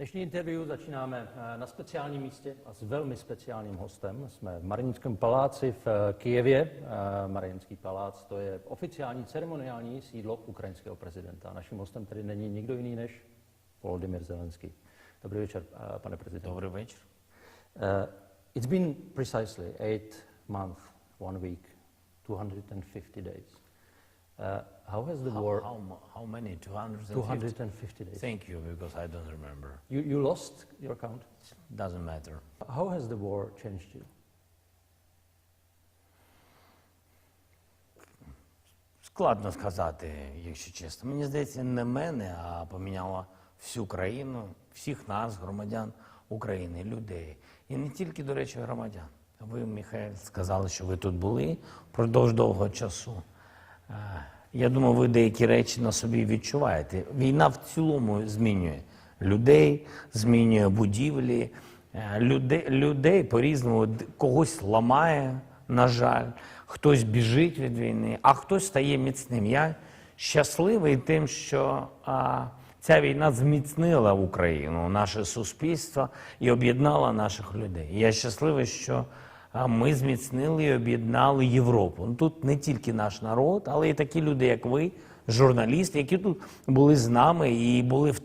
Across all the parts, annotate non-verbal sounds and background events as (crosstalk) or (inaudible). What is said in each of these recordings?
Dnešní interview začínáme eh, na speciálním místě a s velmi speciálním hostem. Jsme v Marínském paláci v eh, Kijevě. Eh, Marínský palác to je oficiální ceremoniální sídlo ukrajinského prezidenta. Naším hostem tedy není nikdo jiný než Volodymyr Zelenský. Dobrý večer, pane prezidente. Dobrý večer. Uh, it's been precisely eight months, one week, 250 days. Uh, how has the How, war... how, how many? 250? 250 days. Thank you, because I don't remember. You, you lost your count? Doesn't matter. How has the war changed you? Складно сказати, якщо чесно. Мені здається, не мене, а поміняло всю країну, всіх нас, громадян України, людей. І не тільки, до речі, громадян. Ви, Михайло, сказали, що ви тут були впродовж довгого часу. Я думаю, ви деякі речі на собі відчуваєте. Війна в цілому змінює людей, змінює будівлі, е, людей, людей по-різному когось ламає, на жаль, хтось біжить від війни, а хтось стає міцним. Я щасливий тим, що а, ця війна зміцнила Україну, наше суспільство і об'єднала наших людей. Я щасливий, що ми зміцнили і об'єднали Європу. Ну, Тут не тільки наш народ, але й такі люди, як ви, журналісти, які тут були з нами і були в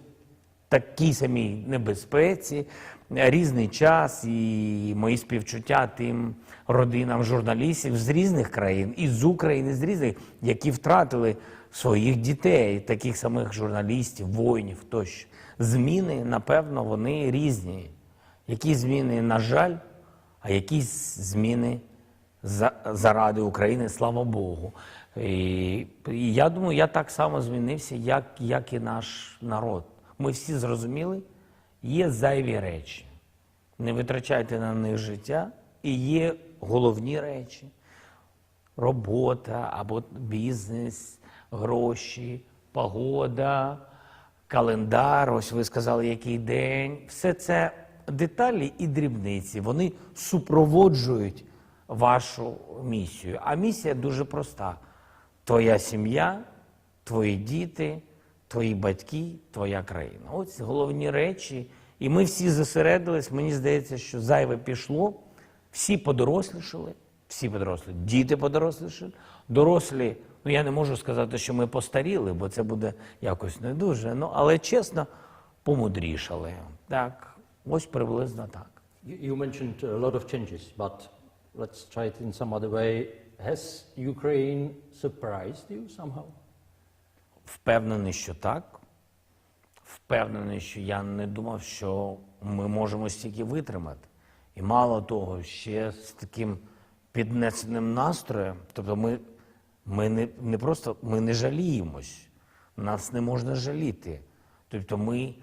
такій самій небезпеці, різний час, і мої співчуття тим родинам журналістів з різних країн, і з України, з різних, які втратили своїх дітей, таких самих журналістів, воїнів тощо. Зміни, напевно, вони різні. Які зміни, на жаль, а якісь зміни заради України, слава Богу. І, я думаю, я так само змінився, як, як і наш народ. Ми всі зрозуміли, є зайві речі. Не витрачайте на них життя. І є головні речі: робота або бізнес, гроші, погода, календар. Ось ви сказали, який день. Все це деталі і дрібниці. Вони супроводжують вашу місію. А місія дуже проста: твоя сім'я, твої діти, твої батьки, твоя країна. Ось головні речі. І ми всі зосередились. Мені здається, що зайве пішло. Всі подорослішали, всі подорослі, діти подорослішали, дорослі. Ну я не можу сказати, що ми постаріли, бо це буде якось не дуже. Ну але чесно, помудрішали. Так, ось приблизно так. You, mentioned a lot of changes, but let's try it in some other way. Has Ukraine surprised you somehow? Впевнений, що так. Впевнений, що я не думав, що ми можемо стільки витримати. І мало того, ще з таким піднесеним настроєм. Тобто ми, ми не, не просто ми не жаліємось, нас не можна жаліти. Тобто ми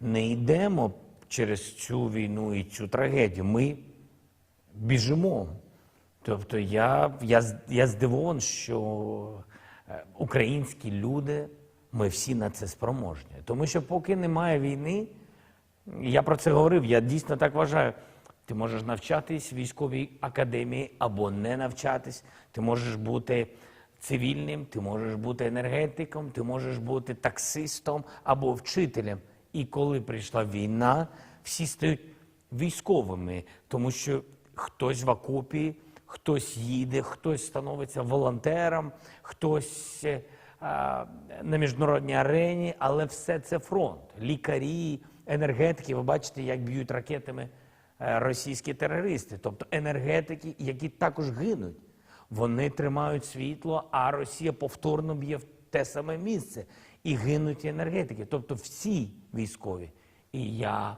не йдемо через цю війну і цю трагедію. Ми біжимо. Тобто я, я, я здивований, що е, українські люди, ми всі на це спроможні. Тому що поки немає війни, я про це говорив, я дійсно так вважаю. Ти можеш навчатись в військовій академії або не навчатись. Ти можеш бути цивільним, ти можеш бути енергетиком, ти можеш бути таксистом або вчителем. І коли прийшла війна, всі стають військовими, тому що хтось в окопі, хтось їде, хтось становиться волонтером, хтось е, а, на міжнародній арені, але все це фронт. Лікарі, енергетики. Ви бачите, як б'ють ракетами е, російські терористи, тобто енергетики, які також гинуть. Вони тримають світло, а Росія повторно б'є в те саме місце. І гинуть енергетики, тобто всі військові. І я,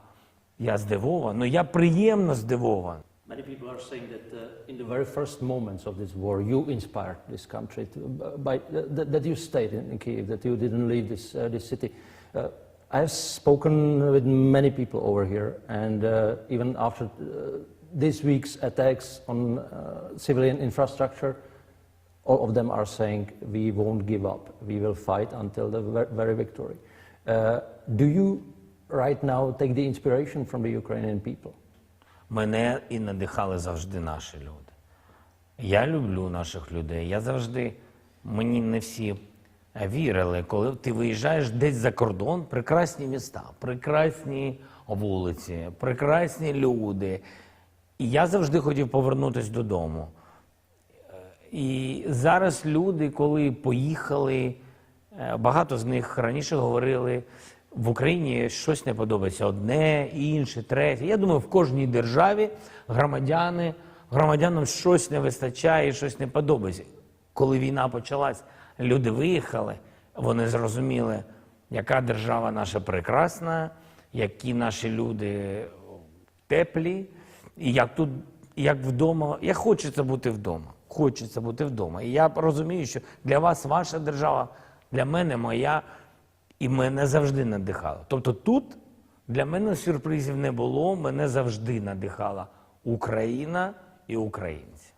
я здивований, ну я приємно здивований. Many people are saying that uh, in the very first moments of this war, you inspired this country to, by that, that you stayed in, in Kiev, that you didn't leave this uh, this city. Uh, I have spoken with many people over here, and uh, even after uh, this week's attacks on uh, civilian infrastructure, all of them are saying we won't give up. We will fight until the ver- very victory. Uh, do you right now take the inspiration from the Ukrainian people? Мене і надихали завжди наші люди. Я люблю наших людей. Я завжди, мені не всі е, вірили, коли ти виїжджаєш десь за кордон, прекрасні міста, прекрасні вулиці, прекрасні люди. І я завжди хотів повернутися додому. І зараз люди, коли поїхали, е, багато з них раніше говорили, в Україні щось не подобається одне, інше, третє. Я думаю, в кожній державі громадяни, громадянам щось не вистачає, щось не подобається. Коли війна почалась, люди виїхали, вони зрозуміли, яка держава наша прекрасна, які наші люди теплі, і як тут, як вдома, як хочеться бути вдома. Хочеться бути вдома. І я розумію, що для вас ваша держава, для мене моя, і мене завжди надихала. Тобто тут для мене сюрпризів не було, мене завжди надихала Україна і українці.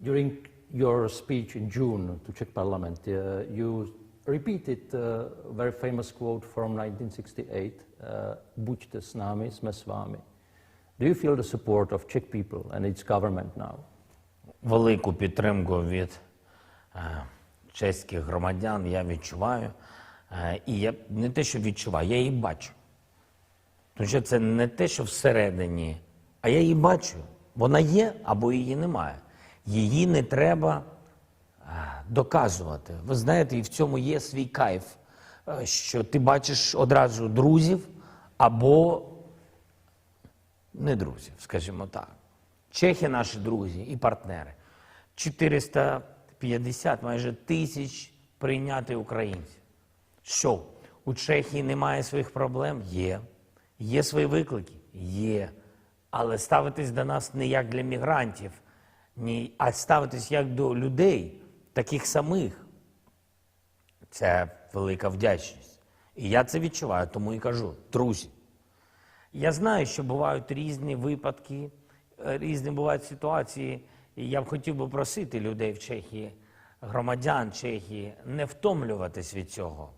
During your speech in June to Czech Parliament, uh, you repeated a very famous quote from 1968, uh, Buďte s námi, jsme s vámi. Do you feel the support of Czech people and its government now? Велику підтримку від е, чеських громадян я відчуваю. Е, і я не те, що відчуваю, я її бачу. Тому що це не те, що всередині, а я її бачу. Вона є або її немає. Її не треба е, доказувати. Ви знаєте, і в цьому є свій кайф, що ти бачиш одразу друзів або не друзів, скажімо так. Чехи наші друзі і партнери. 450, майже тисяч прийняти українців. Що? У Чехії немає своїх проблем? Є. Є свої виклики? Є. Але ставитись до нас не як для мігрантів, ні, а ставитись як до людей, таких самих. Це велика вдячність. І я це відчуваю, тому і кажу, друзі. Я знаю, що бувають різні випадки, е, різні бувають ситуації. І я б хотів би просити людей в Чехії, громадян Чехії, не втомлюватись від цього.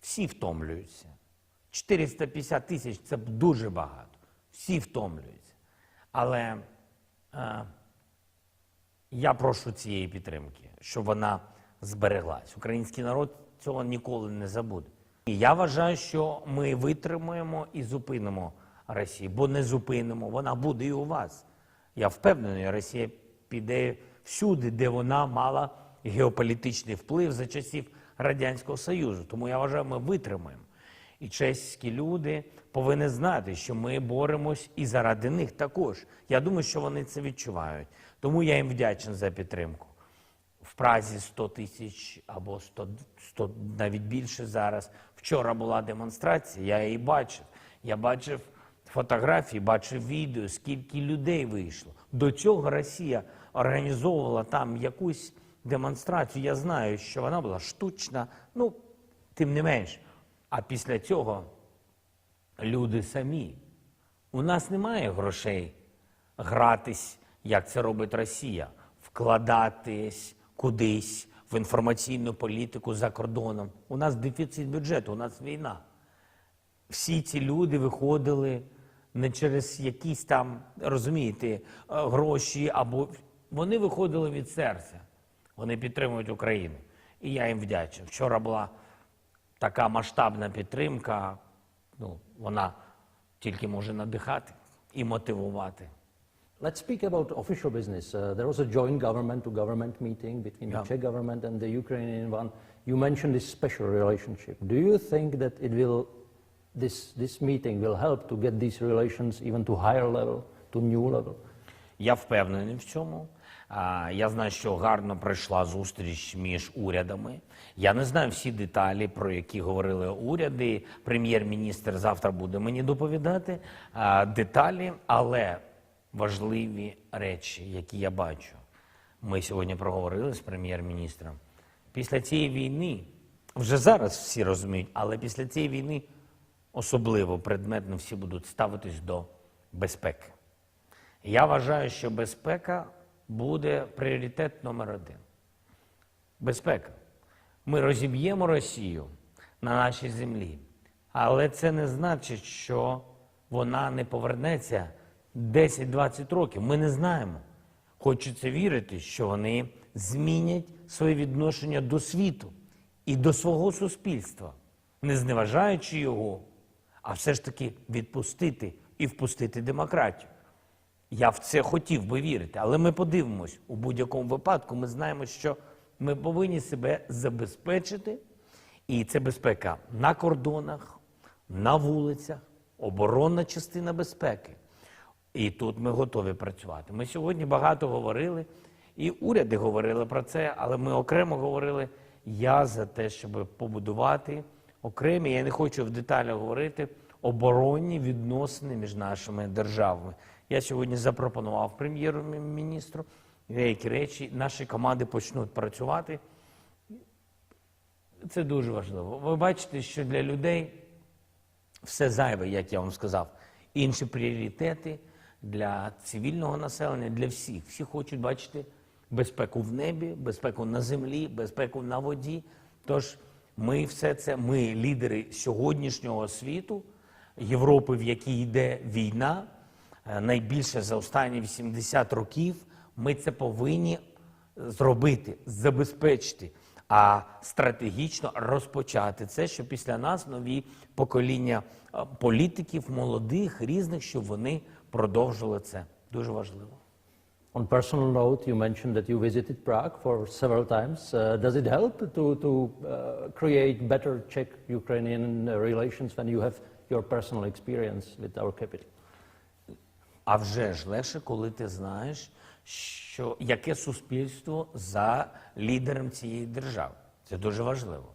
Всі втомлюються. 450 тисяч це дуже багато. Всі втомлюються. Але е, я прошу цієї підтримки, щоб вона збереглась. Український народ цього ніколи не забуде. І я вважаю, що ми витримаємо і зупинимо Росію, бо не зупинимо, вона буде і у вас. Я впевнений, Росія піде всюди, де вона мала геополітичний вплив за часів Радянського Союзу. Тому я вважаю, ми витримаємо. І чеські люди повинні знати, що ми боремось і заради них також. Я думаю, що вони це відчувають. Тому я їм вдячний за підтримку. В Празі 100 тисяч або 100, 100, навіть більше зараз. Вчора була демонстрація, я її бачив. Я бачив фотографії, бачив відео, скільки людей вийшло. До цього Росія організовувала там якусь демонстрацію. Я знаю, що вона була штучна, ну, тим не менш. А після цього люди самі. У нас немає грошей гратись, як це робить Росія, вкладатись кудись в інформаційну політику за кордоном. У нас дефіцит бюджету, у нас війна. Всі ці люди виходили не через якісь там, розумієте, е, гроші, або вони виходили від серця. Вони підтримують Україну. І я їм вдячний. Вчора була така масштабна підтримка, ну, вона тільки може надихати і мотивувати. Let's speak about official business. Uh, there was a joint government-to-government meeting between Yeah. the Czech government and the Ukrainian one. You mentioned this special relationship. Do you think that it will, this, this meeting will help to get these relations even to higher level, to new level? Я впевнений в цьому. Я знаю, що гарно пройшла зустріч між урядами. Я не знаю всі деталі, про які говорили уряди. Прем'єр-міністр завтра буде мені доповідати деталі, але важливі речі, які я бачу. Ми сьогодні проговорили з прем'єр-міністром. Після цієї війни, вже зараз всі розуміють, але після цієї війни особливо предметно всі будуть ставитись до безпеки. Я вважаю, що безпека буде пріоритет номер один. Безпека. Ми розіб'ємо Росію на нашій землі, але це не значить, що вона не повернеться 10-20 років. Ми не знаємо. Хочеться вірити, що вони змінять своє відношення до світу і до свого суспільства, не зневажаючи його, а все ж таки відпустити і впустити демократію. Я в це хотів би вірити, але ми подивимось у будь-якому випадку. Ми знаємо, що ми повинні себе забезпечити, і це безпека на кордонах, на вулицях, оборонна частина безпеки. І тут ми готові працювати. Ми сьогодні багато говорили, і уряди говорили про це, але ми окремо говорили. Я за те, щоб побудувати окремі, я не хочу в деталях говорити, оборонні відносини між нашими державами. Я сьогодні запропонував прем'єр-міністру деякі речі. Наші команди почнуть працювати. Це дуже важливо. Ви бачите, що для людей все зайве, як я вам сказав. Інші пріоритети для цивільного населення, для всіх. Всі хочуть бачити безпеку в небі, безпеку на землі, безпеку на воді. Тож ми все це, ми лідери сьогоднішнього світу, Європи, в якій йде війна, е, найбільше за останні 80 років. Ми це повинні зробити, забезпечити, а стратегічно розпочати це, щоб після нас нові покоління е, політиків, молодих, різних, щоб вони продовжили це. Дуже важливо. On personal note, you mentioned that you visited Prague for several times. Uh, does it help to, to uh, create better Czech-Ukrainian uh, relations when you have your personal experience with our capital? А вже ж легше, коли ти знаєш, що яке суспільство за лідером цієї держави. Це дуже важливо.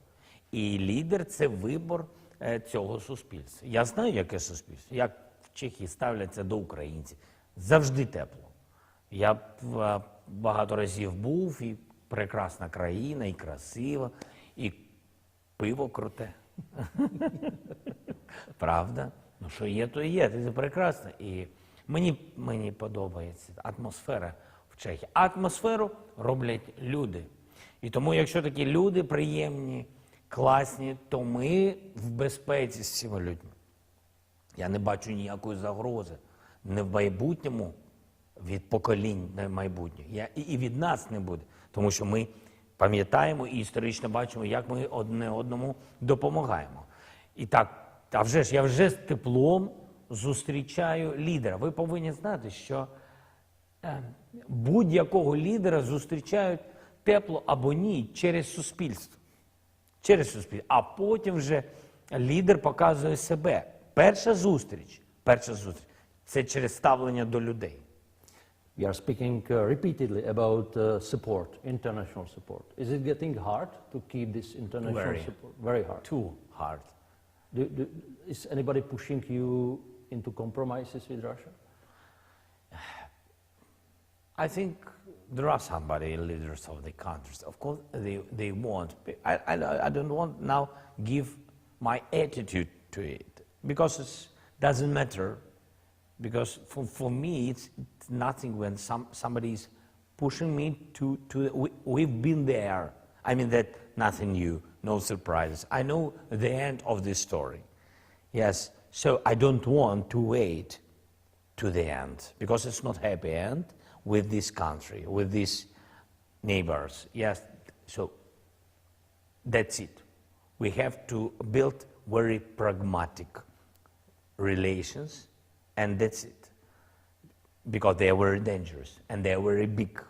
І лідер це вибор е, цього суспільства. Я знаю, яке суспільство, як в Чехії ставляться до українців. Завжди тепло. Я багато разів був, і прекрасна країна, і красива, і пиво круте. (laughs) Правда? Ну що є, то є, це прекрасно. І мені, мені подобається атмосфера в Чехії. Атмосферу роблять люди. І тому, якщо такі люди приємні, класні, то ми в безпеці з цими людьми. Я не бачу ніякої загрози не в майбутньому від поколінь і, і від нас не буде. Тому що ми пам'ятаємо і історично бачимо, як ми одне одному допомагаємо. І так, а вже ж я вже з теплом зустрічаю лідера. Ви повинні знати, що е, будь-якого лідера зустрічають тепло або ні через суспільство. Через суспільство. А потім вже лідер показує себе. Перша зустріч, перша зустріч це через ставлення до людей. We are speaking uh, repeatedly about uh, support, international support. Is it getting hard to keep this international Very. support? Very hard. Too hard. Do, do, is anybody pushing you into compromises with Russia? (sighs) I think there are somebody leaders of the countries. Of course, they, they want. I, I, I don't want now give my attitude to it because it doesn't matter. Because for, for me, it's, it's nothing when some, somebody is pushing me to, to we, we've been there. I mean that nothing new, no surprises. I know the end of this story. Yes, so I don't want to wait to the end because it's not happy end with this country, with these neighbors. Yes, so that's it. We have to build very pragmatic relations, and that's it. Because they were dangerous and they were big.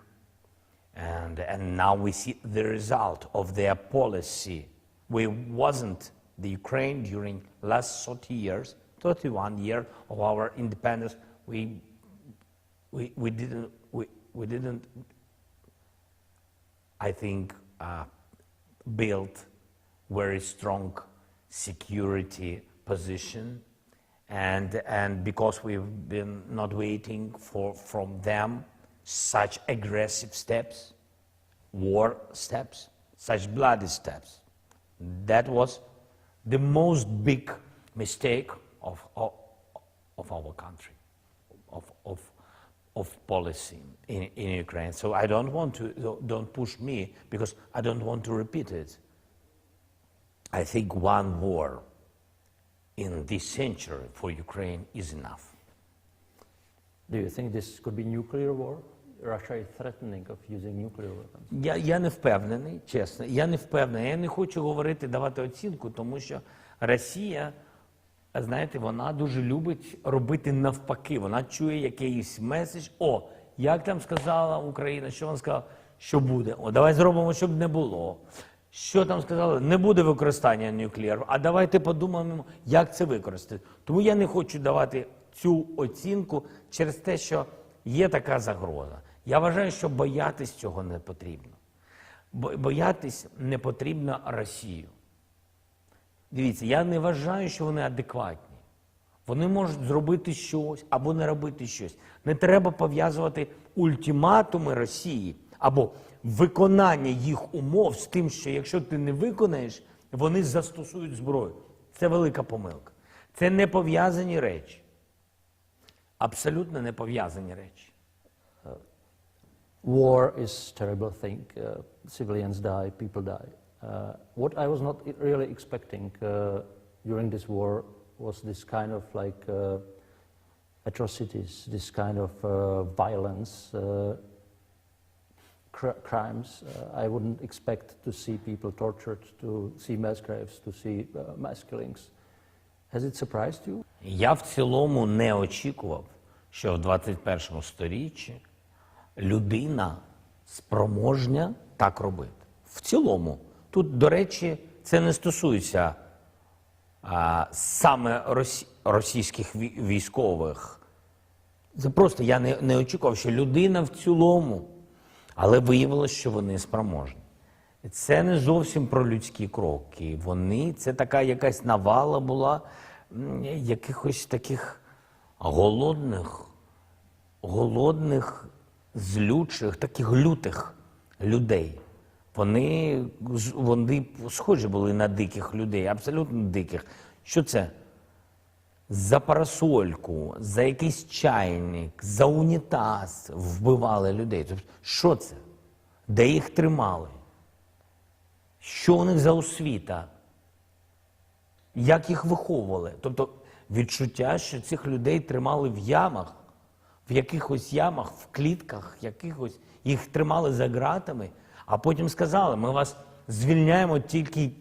And, and now we see the result of their policy. We wasn't the Ukraine during last 30 years, 31 years of our independence. We, we, we didn't, we, we didn't, I think, uh, build very strong security position and, and because we've been not waiting for, from them such aggressive steps, war steps, such bloody steps. That was the most big mistake of, of, of our country, of, of, of policy in, in Ukraine. So I don't want to, don't push me because I don't want to repeat it. I think one war in this century for Ukraine is enough. Do you think this could be nuclear war? Russia is threatening of using nuclear weapons? Я, я не впевнений, чесно. Я не впевнений. Я не хочу говорити, давати оцінку, тому що Росія, знаєте, вона дуже любить робити навпаки. Вона чує якийсь меседж. О, як там сказала Україна, що вона сказала, що буде? О, давай зробимо, щоб не було. Що там сказали? Не буде використання нуклеару. А давайте подумаємо, як це використати. Тому я не хочу давати цю оцінку через те, що є така загроза. Я вважаю, що боятись цього не потрібно. Боятись не потрібно Росію. Дивіться, я не вважаю, що вони адекватні. Вони можуть зробити щось або не робити щось. Не треба пов'язувати ультиматуми Росії або виконання їх умов з тим, що якщо ти не виконаєш, вони застосують зброю. Це велика помилка. Це не пов'язані речі. Абсолютно не пов'язані речі. War is a terrible thing. Uh, civilians die, people die. Uh, what I was not really expecting uh, during this war was this kind of like uh, atrocities, this kind of uh, violence, uh, cr- crimes. Uh, I wouldn't expect to see people tortured, to see mass graves, to see uh, mass killings. Has it surprised you? Я в цілому не очікував, що в 21 сторіччі людина спроможня так робити. В цілому. Тут, до речі, це не стосується а, саме росі- російських військових. Це просто я не, не очікував, що людина в цілому, але виявилося, що вони спроможні. Це не зовсім про людські кроки. Вони це така якась навала була якихось таких голодних, голодних, злючих, таких лютих людей. Вони, вони схожі були на диких людей, абсолютно диких. Що це? За парасольку, за якийсь чайник, за унітаз вбивали людей. Тобто, що це? Де їх тримали? Що у них за освіта? Як їх виховували? Тобто відчуття, що цих людей тримали в ямах, в якихось ямах, в клітках, якихось їх тримали за ґратами, а потім сказали: ми вас звільняємо тільки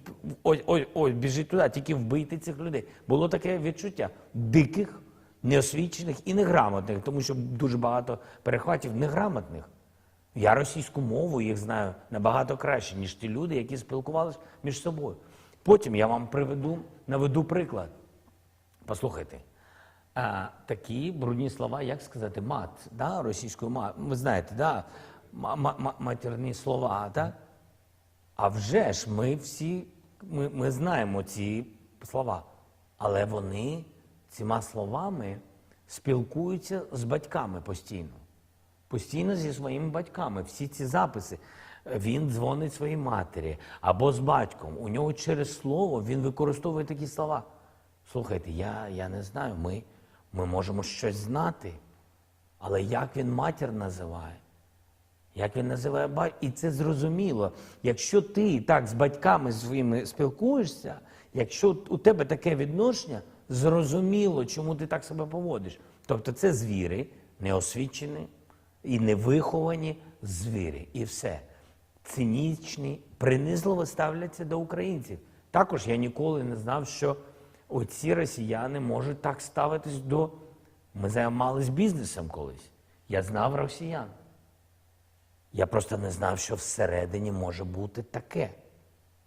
ось, ось, ось біжіть туди, тільки вбийте цих людей. Було таке відчуття диких, неосвічених і неграмотних, тому що дуже багато перехватів неграмотних. Я російську мову їх знаю набагато краще, ніж ті люди, які спілкувалися між собою. Потім я вам приведу, наведу приклад. Послухайте, а, такі брудні слова, як сказати, мат, да, російською мат. Ви знаєте, да, ма- ма- ма- матерні слова, так? А вже ж ми всі ми, ми знаємо ці слова, але вони цими словами спілкуються з батьками постійно. Постійно зі своїми батьками. Всі ці записи. Він дзвонить своїй матері або з батьком. У нього через слово він використовує такі слова. Слухайте, я, я не знаю, ми, ми можемо щось знати, але як він матір називає? Як він називає батька? І це зрозуміло. Якщо ти так з батьками своїми спілкуєшся, якщо у тебе таке відношення, зрозуміло, чому ти так себе поводиш. Тобто це звіри, неосвічені і невиховані звірі. І все. Цинічні, принизливо ставляться до українців. Також я ніколи не знав, що оці росіяни можуть так ставитись до. Ми займалися бізнесом колись. Я знав росіян. Я просто не знав, що всередині може бути таке.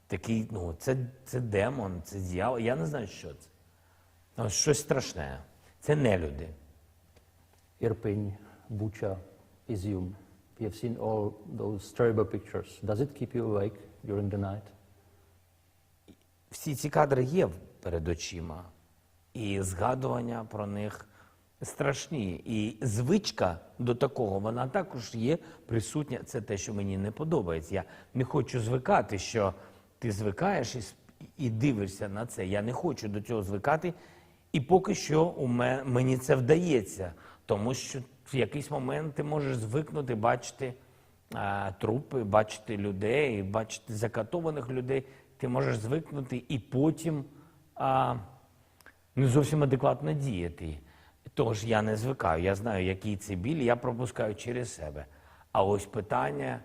Такий, ну, це, це демон, це дьявол. Я не знаю, що це. Ну, щось страшне. Це не люди. Bucha, Izium. We have seen all those terrible pictures. Does it keep you awake during the night? Всі ці кадри є перед очима, і згадування про них страшні. І звичка до такого, вона також є присутня. Це те, що мені не подобається. Я не хочу звикати, що ти звикаєш і, і дивишся на це. Я не хочу до цього звикати. І поки що у мене, мені це вдається, тому що в якийсь момент ти можеш звикнути бачити а, трупи, бачити людей, бачити закатованих людей. Ти можеш звикнути і потім а, не зовсім адекватно діяти. Тож я не звикаю, я знаю, який це біль, я пропускаю через себе. А ось питання,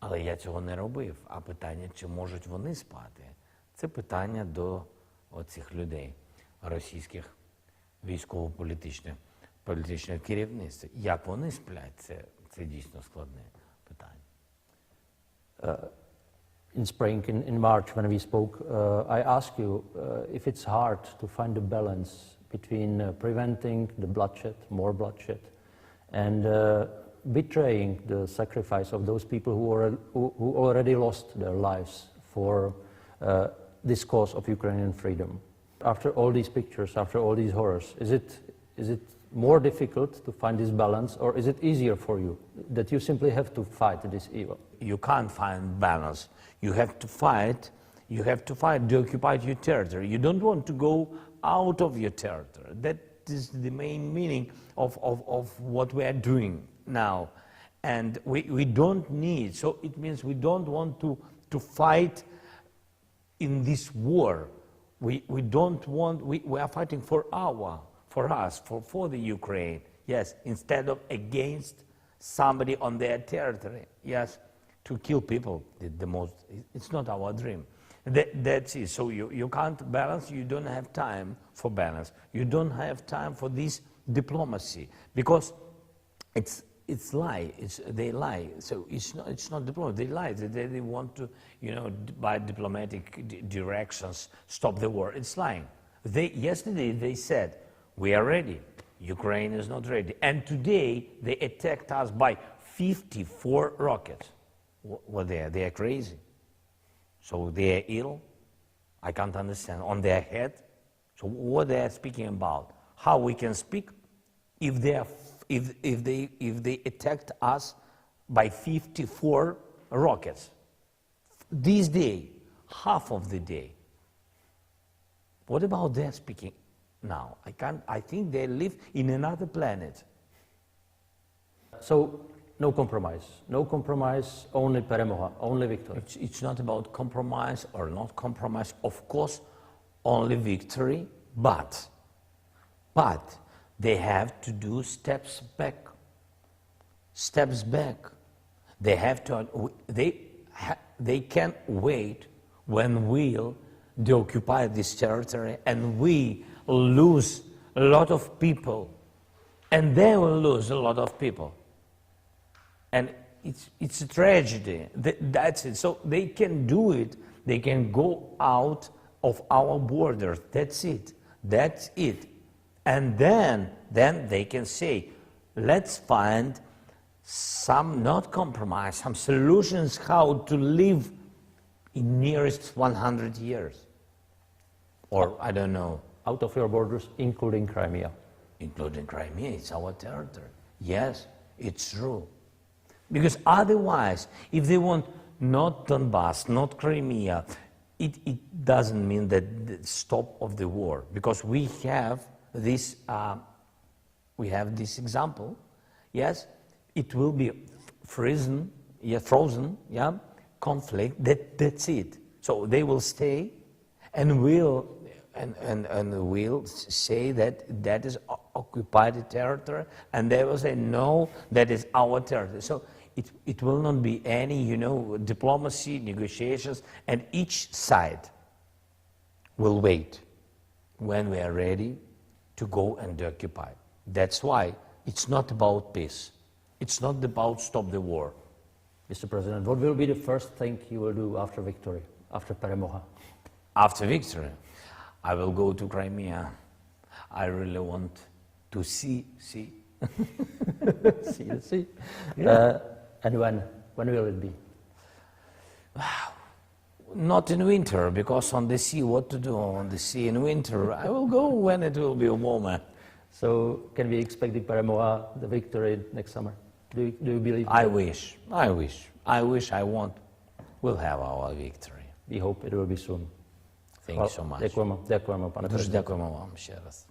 але я цього не робив. А питання, чи можуть вони спати, це питання до оцих людей, російських військово-політичних політичних керівництв. Як вони сплять, це, це дійсно складне питання. in spring, in, in March, when we spoke, uh, I asked you uh, if it's hard to find a balance between uh, preventing the bloodshed, more bloodshed, and uh, betraying the sacrifice of those people who, are, who, who already lost their lives for uh, this cause of Ukrainian freedom. After all these pictures, after all these horrors, is it, is it more difficult to find this balance, or is it easier for you that you simply have to fight this evil? you can't find balance. You have to fight. You have to fight to occupy your territory. You don't want to go out of your territory. That is the main meaning of, of, of what we are doing now. And we, we don't need, so it means we don't want to, to fight in this war. We, we don't want, we, we are fighting for our, for us, for, for the Ukraine, yes, instead of against somebody on their territory, yes, to kill people, the, the most, it's not our dream. That, that's it. So you, you can't balance, you don't have time for balance. You don't have time for this diplomacy because it's it's lie. It's they lie. So it's not it's not diplomacy. They lie. They, they, they want to you know by diplomatic directions stop the war. It's lying. They yesterday they said we are ready. Ukraine is not ready. And today they attacked us by 54 rockets. What they are? They are crazy. So they are ill. I can't understand. On their head. So what they are speaking about? How we can speak if they are, if, if they if they attacked us by 54 rockets this day, half of the day. What about their speaking now? I can't. I think they live in another planet. So, no compromise. No compromise, only Peremoha, only victory. It's, it's not about compromise or not compromise. Of course, only victory, but, but they have to do steps back. Steps back. They have to, they, they can't wait when we'll deoccupy this territory and we lose a lot of people and they will lose a lot of people. And it's, it's a tragedy. That's it. So they can do it. They can go out of our borders. That's it. That's it. And then, then they can say, let's find some, not compromise, some solutions how to live in nearest 100 years. Or, I don't know, Out of your borders, including Crimea. including Crimea, it's our territory. Yes, it's true. Because otherwise, if they want not Donbass, not Crimea, it, it doesn't mean that the stop of the war. Because we have this, uh, we have this example. Yes, it will be frozen, yeah, frozen, yeah, conflict. That, that's it. So they will stay, and will and, and, and will say that that is occupied territory, and they will say no, that is our territory. So it, it will not be any, you know, diplomacy, negotiations, and each side will wait when we are ready to go and occupy. That's why it's not about peace. It's not about stop the war. Mr. President, what will be the first thing you will do after victory, after Peremoha? After victory, I will go to Crimea. I really want to see, see. (laughs) see, see. Uh, and when? When will it be? Not in winter, because on the sea, what to do on the sea in winter? I will go when it will be warmer. So, can we expect the Peremoha, the victory next summer? Do you, do you believe? I wish, I wish, I wish, I want. We'll have our victory. We hope it will be soon. Thank you so much. Дякуємо, дякуємо, пане Дуже президенте. дякуємо вам ще раз.